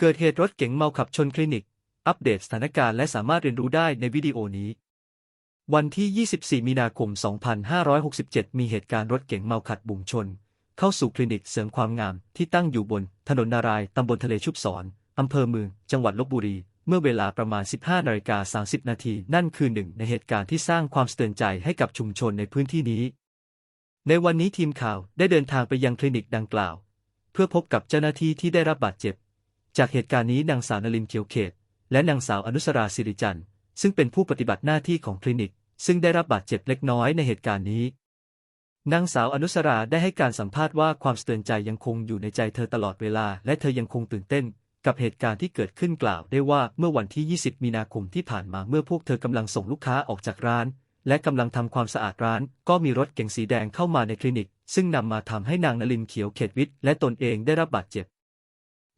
เกิดเหตุรถเก๋งเมาขับชนคลินิก อัปเดตสถานการณ์และสามารถเรียนรู้ได้ในวิดีโอนี้ วันที่ 24 มีนาคม 2567 มีเหตุการณ์รถเก๋งเมาขัดบุ่งชน เข้าสู่คลินิกเสริมความงามที่ตั้งอยู่บน ถนนนารายตำบลทะเลชุบศรอำเภอเมือง จังหวัดลบบุรี เมื่อเวลาประมาณ 15นาฬิกา30 นาที นั่นคือหนึ่งในเหตุการณ์ที่สร้างความสะเทือนใจให้กับชุมชนในพื้นที่นี้ ในวันนี้ทีมข่าวได้เดินทางไปยังคลินิกดังกล่าว เพื่อพบกับเจ้าหน้าที่ที่ได้รับบาดเจ็บ จากเหตุการณ์นี้นางสาวนลินเขียวเขต และนางสาวอนุสราสิริจันทร์ซึ่งเป็นผู้ปฏิบัติหน้าที่ของคลินิก ซึ่งได้รับบาดเจ็บเล็กน้อยในเหตุการณ์นี้ นางสาวอนุสราได้ให้การสัมภาษณ์ว่าความสะเตือนใจยังคงอยู่ในใจเธอตลอดเวลา และเธอยังคงตื่นเต้น กับเหตุการณ์ที่เกิดขึ้นกล่าวได้ว่าเมื่อวันที่ 20 มีนาคมที่ผ่านมาเมื่อพวกเธอกำลังส่งลูกค้าออกจากร้าน และกำลังทำความสะอาดร้าน ก็มีรถเก๋งสีแดงเข้ามาในคลินิก ซึ่งนำมาทำให้นางนลินเขียวเขตวิทย์และตนเองได้รับบาดเจ็บ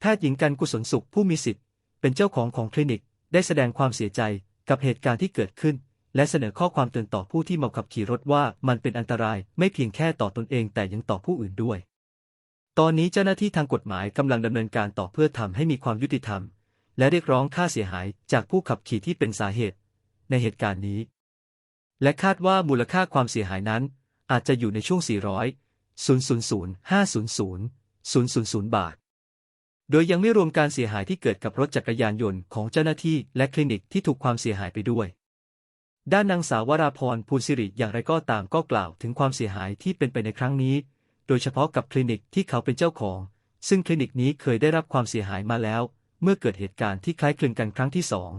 แพทย์หญิงกันกุศลสุขผู้มีสิทธิ์ เป็นเจ้าของของคลินิก ได้แสดงความเสียใจกับเหตุการณ์ที่เกิดขึ้น และเสนอข้อความเตือนต่อผู้ที่เมาขับขี่รถว่ามันเป็นอันตรายไม่เพียงแค่ต่อตนเองแต่ยังต่อผู้อื่นด้วย ตอนนี้เจ้าหน้าที่ทางกฎหมายกำลังดำเนินการต่อเพื่อทำให้มีความยุติธรรม และเรียกร้องค่าเสียหายจากผู้ขับขี่ที่เป็นสาเหตุ ในเหตุการณ์นี้ และคาดว่ามูลค่าความเสียหายนั้น อาจจะอยู่ในช่วง 400 000 500 000บาท โดยยังไม่รวมการเสียหายที่เกิดกับรถจักรยานยนต์ของเจ้าหน้าที่และคลินิกที่ถูกความเสียหายไปด้วย ด้านนางสาววราพรภูลสิริอย่างไรก็ตามก็กล่าวถึงความเสียหายที่เป็นไปในครั้งนี้ โดยเฉพาะกับคลินิกที่เขาเป็นเจ้าของ ซึ่งคลินิกนี้เคยได้รับความเสียหายมาแล้ว เมื่อเกิดเหตุการณ์ที่คล้ายคลึงกันครั้งที่สอง